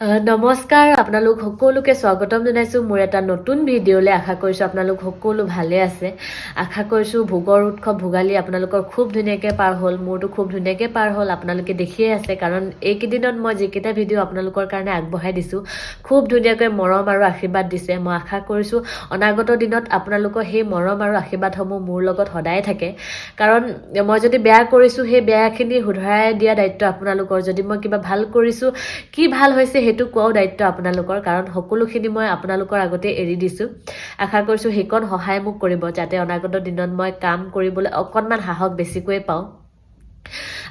নমস্কাৰ আপোনালোক সকলোকে স্বাগতম জনাইছোঁ। মোৰ এটা নতুন ভিডিঅ'লৈ আশা কৰিছোঁ আপোনালোক সকলো ভালে আছে। আশা কৰিছোঁ ভোগৰ উৎসৱ ভোগালী আপোনালোকৰ খুব ধুনীয়াকৈ পাৰ হ'ল মোৰতো খুব ধুনীয়াকৈ পাৰ হ'ল আপোনালোকে দেখিয়ে আছে কাৰণ এইকেইদিনত মই যিকেইটা ভিডিঅ' আপোনালোকৰ কাৰণে আগবঢ়াই দিছোঁ খুব ধুনীয়াকৈ মৰম আৰু আশীৰ্বাদ দিছে। মই আশা কৰিছোঁ অনাগত দিনত আপোনালোকৰ সেই মৰম আৰু আশীৰ্বাদসমূহ মোৰ লগত সদায় থাকে। কাৰণ মই যদি বেয়া কৰিছোঁ সেই বেয়াখিনি শুধৰাই দিয়া দায়িত্ব আপোনালোকৰ। যদি মই কিবা ভাল কৰিছোঁ কি ভাল হৈছে সেইটো কোৱাও দায়িত্ব আপোনালোকৰ কাৰণ সকলোখিনি মই আপোনালোকৰ আগতে এৰি দিছোঁ। আশা কৰিছোঁ সেইকণ সহায় মোক কৰিব যাতে অনাগত দিনত মই কাম কৰিবলৈ অকণমান সাহস বেছিকৈ পাওঁ।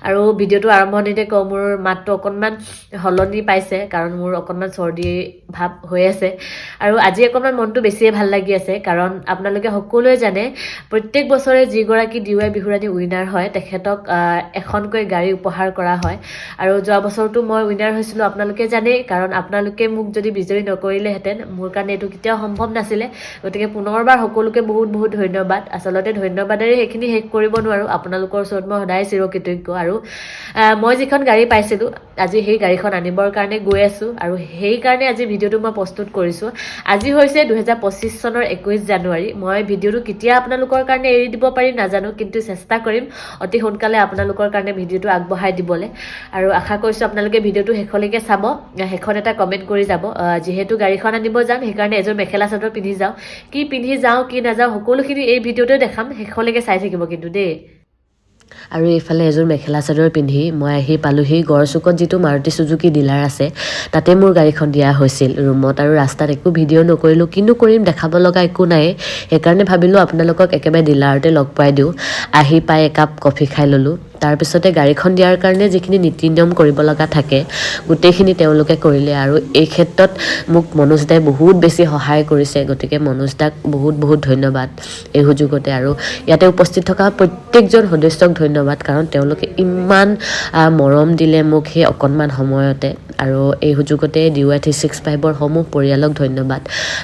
আৰু ভিডিঅ'টো আৰম্ভণিতে কওঁ মোৰ মাতটো অকণমান সলনি পাইছে কাৰণ মোৰ অকণমান চৰ্দি ভাৱ হৈ আছে। আৰু আজি অকণমান মনটো বেছিয়ে ভাল লাগি আছে কাৰণ আপোনালোকে সকলোৱে জানে প্ৰত্যেক বছৰে যিগৰাকী ডি ৱাই বিহুৰাণী উইনাৰ হয় তেখেতক এখনকৈ গাড়ী উপহাৰ কৰা হয়। আৰু যোৱা বছৰটো মই উইনাৰ হৈছিলোঁ আপোনালোকে জানেই কাৰণ আপোনালোকে মোক যদি বিজয়ী নকৰিলেহেঁতেন মোৰ কাৰণে এইটো কেতিয়াও সম্ভৱ নাছিলে। গতিকে পুনৰবাৰ সকলোকে বহুত বহুত ধন্যবাদ। আচলতে ধন্যবাদেৰে সেইখিনি শেষ কৰিব নোৱাৰোঁ। আপোনালোকৰ ওচৰত মই সদায় চিৰকৃতজ্ঞ আৰু মই যিখন গাড়ী পাইছিলোঁ আজি সেই গাড়ীখন আনিবৰ কাৰণে গৈ আছোঁ আৰু সেইকাৰণে আজি ভিডিঅ'টো মই প্ৰস্তুত কৰিছোঁ। আজি হৈছে দুহেজাৰ পঁচিছ চনৰ একৈছ জানুৱাৰী। মই ভিডিঅ'টো কেতিয়া আপোনালোকৰ কাৰণে এৰি দিব পাৰিম নাজানো কিন্তু চেষ্টা কৰিম অতি সোনকালে আপোনালোকৰ কাৰণে ভিডিঅ'টো আগবঢ়াই দিবলৈ। আৰু আশা কৰিছোঁ আপোনালোকে ভিডিঅ'টো শেষলৈকে চাব শেষত এটা কমেণ্ট কৰি যাব যিহেতু গাড়ীখন আনিব যাম সেইকাৰণে এযোৰ মেখেলা চাদৰ পিন্ধি যাওঁ। কি পিন্ধি যাওঁ কি নাযাওঁ সকলোখিনি এই ভিডিঅ'তে দেখাম শেষলৈকে চাই থাকিব কিন্তু দেই। আৰু এইফালে এযোৰ মেখেলা চাদৰ পিন্ধি মই আহি পালোহি গড়চুকত যিটো মাৰুতি চুজুকি ডিলাৰ আছে তাতে মোৰ গাড়ীখন দিয়া হৈছিল ৰুমত আৰু ৰাস্তাত একো ভিডিঅ' নকৰিলোঁ কিনো কৰিম দেখাব লগা একো নাই। সেইকাৰণে ভাবিলোঁ আপোনালোকক একেবাৰে ডিলাৰতে লগ পাই দিওঁ। আহি পাই একাপ কফি খাই ল'লোঁ। তাৰপিছতে গাড়ীখন দিয়াৰ কাৰণে যিখিনি নীতি নিয়ম কৰিব লগা থাকে গোটেইখিনি তেওঁলোকে কৰিলে আৰু এই ক্ষেত্ৰত মোক মনোজ দাই বহুত বেছি সহায় কৰিছে গতিকে মনোজ দাক বহুত বহুত ধন্যবাদ এই সুযোগতে আৰু ইয়াতে উপস্থিত থকা প্ৰত্যেকজন সদস্যক ধন্যবাদ কাৰণ তেওঁলোকে ইমান মৰম দিলে মোক সেই অকণমান সময়তে। আৰু এই সুযোগতে ডি ৱাই থ্ৰী ছিক্স ফাইভৰ সমূহ পৰিয়ালক ধন্যবাদ।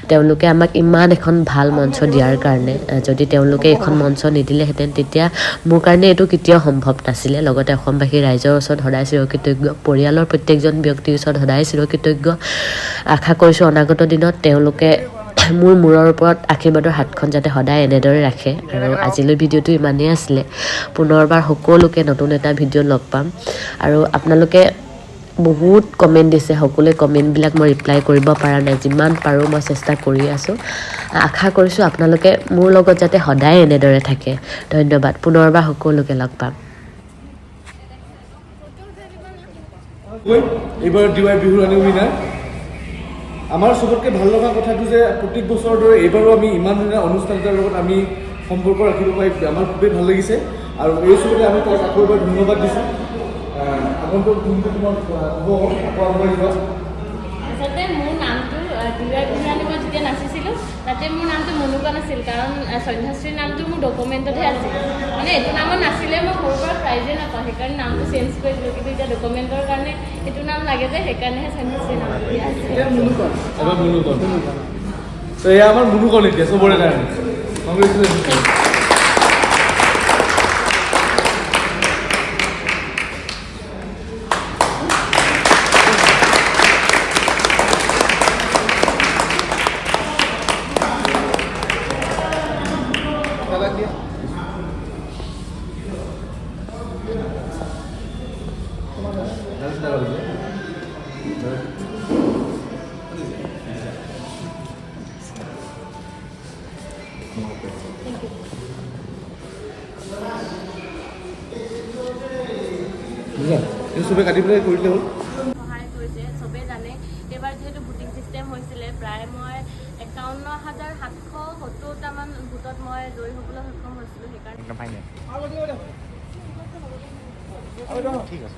তেওঁলোকে আমাক ইমান এখন ভাল মঞ্চ দিয়াৰ কাৰণে যদি তেওঁলোকে এইখন মঞ্চ নিদিলেহেঁতেন তেতিয়া মোৰ কাৰণে এইটো কেতিয়াও সম্ভৱ নাছিলে। লগতে অসমবাসী ৰাইজৰ ওচৰত সদায় চিৰকৃতজ্ঞ পৰিয়ালৰ প্ৰত্যেকজন ব্যক্তিৰ ওচৰত সদায় চিৰকৃতজ্ঞ। আশা কৰিছোঁ অনাগত দিনত তেওঁলোকে মোৰ মূৰৰ ওপৰত আশীৰ্বাদৰ হাতখন যাতে সদায় এনেদৰে ৰাখে আৰু আজিলৈ ভিডিঅ'টো ইমানেই আছিলে। পুনৰবাৰ সকলোকে নতুন এটা ভিডিঅ' লগ পাম। আৰু আপোনালোকে বহুত কমেণ্ট দিছে সকলোৱে কমেণ্টবিলাক মই ৰিপ্লাই কৰিব পৰা নাই যিমান পাৰোঁ মই চেষ্টা কৰি আছোঁ। আশা কৰিছোঁ আপোনালোকে মোৰ লগত যাতে সদায় এনেদৰে থাকে। ধন্যবাদ পুনৰবাৰ সকলোকে লগ পাম। এইবাৰ ডি ৱাই বিহুৰ আনি উইনাৰ আমাৰ চবতকৈ ভাল লগা কথাটো যে প্ৰত্যেক বছৰৰ দৰে এইবাৰো আমি ইমান ধুনীয়া অনুষ্ঠান এটাৰ লগত আমি সম্পৰ্ক ৰাখিব পাৰি আমাৰ খুবেই ভাল লাগিছে। আৰু এই চবতে আমি তাক আকৌ এবাৰ ধন্যবাদ দিছোঁ। আগন্তুক দিনটো আহ, হ'ব আকৌ আগবাঢ়ি যোৱা আচলতে মোৰ নামটো দুৰাই মই যেতিয়া নাচিছিলোঁ তাতে মোৰ নামটো মনুকা নাছিল কাৰণ সন্ধ্যাশ্ৰীৰ নামটো মোৰ ডকুমেণ্টতহে আছিল। মানে এইটো নামত নাছিলে মই সৰুৰ পৰা প্ৰাইজে নাপাওঁ সেইকাৰণে নামটো চেঞ্জ কৰি দিলোঁ। কিন্তু এতিয়া ডকুমেণ্টৰ কাৰণে এইটো নাম লাগে যে সেইকাৰণেহে সন্ধ্যাশ্ৰীৰ নামটো দিয়া আছে এবাৰ মুনুকন তো এয়া আমাৰ মুনুকন এতিয়া চবৰে কাৰণে। কংগ্ৰেচুলেশ্যন চবে কাটি পেলাই কৰিলে হ'ল। সহায় কৰিছে চবেই জানে। এইবাৰ যিহেতু ভোটিং ছিষ্টেম হৈছিলে প্ৰায় মই একাৱন্ন হাজাৰ সাতশ সত্তৰটামান ভোটত মই জয়ী হ'বলৈ সক্ষম হৈছিলোঁ সেইকাৰণে ঠিক আছে।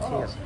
ঠিক আছে